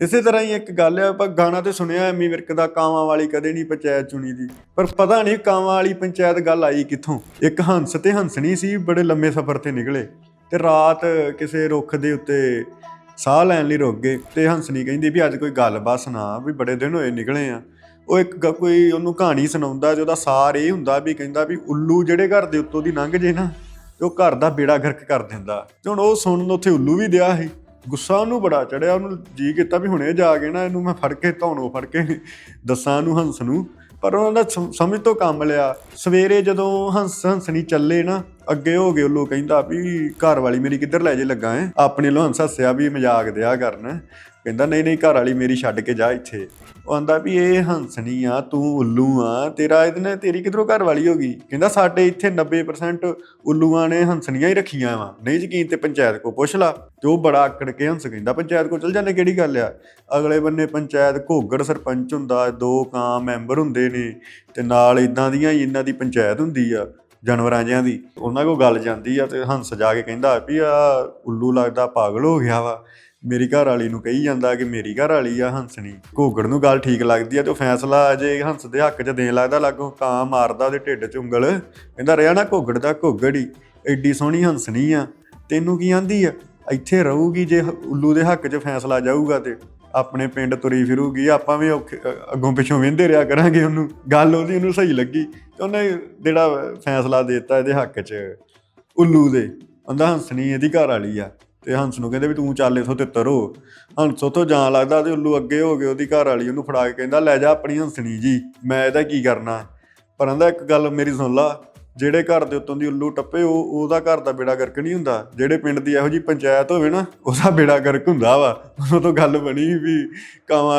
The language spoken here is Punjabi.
ਇਸੇ ਤਰ੍ਹਾਂ ਹੀ ਇੱਕ ਗੱਲ ਹੈ, ਆਪਾਂ ਗਾਣਾ ਤੇ ਸੁਣਿਆ ਐਮੀ ਵਿਰਕ ਦਾ, ਕਾਵਾਂ ਵਾਲੀ ਕਦੇ ਨਹੀਂ ਪੰਚਾਇਤ ਚੁਣੀ ਦੀ। ਪਰ ਪਤਾ ਨਹੀਂ ਕਾਵਾਂ ਵਾਲੀ ਪੰਚਾਇਤ ਗੱਲ ਆਈ ਕਿੱਥੋਂ। ਇੱਕ ਹੰਸ ਤੇ ਹੰਸਣੀ ਸੀ, ਬੜੇ ਲੰਮੇ ਸਫ਼ਰ ਤੇ ਨਿਕਲੇ। ਤੇ ਰਾਤ ਕਿਸੇ ਰੁੱਖ ਦੇ ਉੱਤੇ ਸਾਹ ਲੈਣ ਲਈ ਰੁਕ ਗਏ ਤੇ ਹੰਸਣੀ ਕਹਿੰਦੀ ਵੀ ਅੱਜ ਕੋਈ ਗੱਲ ਬਸ ਨਾ, ਵੀ ਬੜੇ ਦਿਨ ਹੋਏ ਨਿਕਲੇ ਆ। ਉਹ ਇੱਕ ਕੋਈ ਉਹਨੂੰ ਕਹਾਣੀ ਸੁਣਾਉਂਦਾ ਤੇ ਉਹਦਾ ਸਾਰ ਇਹ ਹੁੰਦਾ ਵੀ ਕਹਿੰਦਾ ਵੀ ਉੱਲੂ ਜਿਹੜੇ ਘਰ ਦੇ ਉੱਤੋਂ ਦੀ ਲੰਘ ਜੇ ਨਾ, ਤੇ ਉਹ ਘਰ ਦਾ ਬੇੜਾ ਗਰਕ ਕਰ ਦਿੰਦਾ। ਤੇ ਹੁਣ ਉਹ ਸੁਣਨ ਉੱਥੇ ਉੱਲੂ ਵੀ ਦਿਆ ਸੀ। ਗੁੱਸਾ ਉਹਨੂੰ ਬੜਾ ਚੜਿਆ, ਉਹਨੂੰ ਜੀ ਕੀਤਾ ਵੀ ਹੁਣੇ ਜਾ ਕੇ ਨਾ ਇਹਨੂੰ ਮੈਂ ਫੜ ਕੇ ਧੌਣੋਂ ਫੜ ਕੇ ਦੱਸਾਂ ਇਹਨੂੰ ਹੰਸ ਨੂੰ। ਪਰ ਉਹਨਾਂ ਦਾ ਸਮਝ ਤੋਂ ਕੰਮ ਲਿਆ। ਸਵੇਰੇ ਜਦੋਂ ਹੰਸ ਹੰਸਣੀ ਚੱਲੇ ਨਾ ਅੱਗੇ ਹੋ ਗਏ, ਉੱਲੂ ਕਹਿੰਦਾ ਵੀ ਘਰ ਵਾਲੀ ਮੇਰੀ ਕਿੱਧਰ ਲੈ ਜੇ ਲੱਗਾ ਹੈ? ਆਪਣੇ ਲੋ ਹੱਸਿਆ ਵੀ ਮਜ਼ਾਕ ਦਿਆ ਕਰਨ। ਕਹਿੰਦਾ, ਨਹੀਂ ਨਹੀਂ, ਘਰ ਵਾਲੀ ਮੇਰੀ ਛੱਡ ਕੇ ਜਾ ਇੱਥੇ। ਉਹ ਆਂਦਾ ਵੀ, ਇਹ ਹੰਸਣੀ ਆ, ਤੂੰ ਉੱਲੂ ਆ, ਤੇਰਾ ਇਹਦੇ ਨਾਲ ਤੇਰੀ ਕਿਧਰੋਂ ਘਰ ਵਾਲੀ ਹੋ ਗਈ? ਕਹਿੰਦਾ, ਸਾਡੇ ਇੱਥੇ 90% ਉੱਲੂਆਂ ਨੇ ਹੰਸਣੀਆਂ ਹੀ ਰੱਖੀਆਂ ਵਾ। ਨਹੀਂ ਯਕੀਨ ਤੇ ਪੰਚਾਇਤ ਕੋ ਪੁੱਛ ਲਾ। ਤੇ ਉਹ ਬੜਾ ਆਕੜ ਕੇ ਹੰਸ ਕਹਿੰਦਾ, ਪੰਚਾਇਤ ਕੋ ਚਲ ਜਾਂਦੇ, ਕਿਹੜੀ ਗੱਲ ਆ? ਅਗਲੇ ਬੰਨੇ ਪੰਚਾਇਤ ਘੋਗੜ ਸਰਪੰਚ ਹੁੰਦਾ, ਦੋ ਕਾਂ ਮੈਂਬਰ ਹੁੰਦੇ ਨੇ ਤੇ ਨਾਲ ਇਦਾਂ ਦੀਆਂ ਹੀ ਇਹਨਾਂ ਦੀ ਪੰਚਾਇਤ ਹੁੰਦੀ ਆ। ਜਾਨਵਰਾਂ ਜਿਆਂ ਦੀ, ਉਹਨਾਂ ਕੋ ਗੱਲ ਜਾਂਦੀ ਆ ਤੇ ਹੰਸ ਜਾ ਕੇ ਕਹਿੰਦਾ ਵੀ ਆ ਉੱਲੂ ਲੱਗਦਾ ਪਾਗਲ ਹੋ ਗਿਆ ਵਾ। ਮੇਰੀ ਘਰ ਵਾਲੀ ਨੂੰ ਕਹੀ ਜਾਂਦਾ ਕਿ ਮੇਰੀ ਘਰ ਵਾਲੀ ਆ ਹੰਸਣੀ ਘੋਗੜ ਨੂੰ ਗੱਲ ਠੀਕ ਲੱਗਦੀ ਆ ਤੇ ਉਹ ਫੈਸਲਾ ਅਜੇ ਹੰਸ ਦੇ ਹੱਕ 'ਚ ਦੇਣ ਲੱਗਦਾ ਲਾਗੋਂ ਕਾਂ ਮਾਰਦਾ ਉਹਦੇ ਢਿੱਡ 'ਚ ਉਂਗਲ। ਕਹਿੰਦਾ ਰਿਹਾ ਨਾ ਘੋਗੜ ਦਾ ਘੋਗੜ ਹੀ ਐਡੀ ਸੋਹਣੀ ਹੰਸਣੀ ਆ। ਤੈਨੂੰ ਕੀ ਆਂਦੀ ਆ? ਇੱਥੇ ਰਹੂਗੀ ਜੇ ਉੱਲੂ ਦੇ ਹੱਕ 'ਚ ਫੈਸਲਾ ਜਾਊਗਾ ਤੇ। ਆਪਣੇ ਪਿੰਡ ਤੁਰੀ ਫਿਰੂਗੀ, ਆਪਾਂ ਵੀ ਔਖੇ- ਅੱਗੋਂ ਪਿੱਛੋਂ ਵੇਂਦੇ ਰਿਆ ਕਰਾਂਗੇ ਉਹਨੂੰ। ਗੱਲ ਉਹਦੀ ਉਹਨੂੰ ਸਹੀ ਲੱਗੀ ਤੇ ਉਹਨੇ ਜਿਹੜਾ ਫੈਸਲਾ ਦੇ ਦਿੱਤਾ ਇਹਦੇ ਹੱਕ 'ਚ, ਉੱਲੂ ਦੇ। ਕਹਿੰਦਾ ਹੰਸਣੀ ਇਹਦੀ ਘਰ ਵਾਲੀ ਆ। ਤੇ ਹੰਸ ਨੂੰ ਕਹਿੰਦੇ ਵੀ, ਤੂੰ ਚੱਲ ਇਥੋਂ ਤੇ ਤਰੋ। ਹੰਸ ਉਥੋਂ ਜਾਣ ਲੱਗਦਾ ਤੇ ਉੱਲੂ ਅੱਗੇ ਹੋ ਗਏ ਉਹਦੀ ਘਰ ਵਾਲੀ ਉਹਨੂੰ ਫੜਾ ਕੇ ਕਹਿੰਦਾ, ਲੈ ਜਾ ਆਪਣੀ ਹੰਸਣੀ ਜੀ, ਮੈਂ ਇਹਦਾ ਕੀ ਕਰਨਾ? ਪਰ ਕਹਿੰਦਾ, ਇੱਕ ਗੱਲ ਮੇਰੀ ਸੁਣ ਲਾ ਜਿਹੜੇ ਘਰ ਦੇ ਉੱਤੋਂ ਦੀ ਉੱਲੂ ਟੱਪੇ, ਉਹ ਉਹਦਾ ਘਰ ਦਾ ਬੇੜਾ ਗਰਕ ਨਹੀਂ ਹੁੰਦਾ। ਜਿਹੜੇ ਪਿੰਡ ਦੀ ਇਹੋ ਜੀ ਪੰਚਾਇਤ ਹੋਵੇ ਨਾ, ਉਹਦਾ ਬੇੜਾ ਗਰਕ ਹੁੰਦਾ ਵਾ। ਉਦੋਂ ਤੋਂ ਗੱਲ ਬਣੀ ਵੀ ਕਾਵਾਂ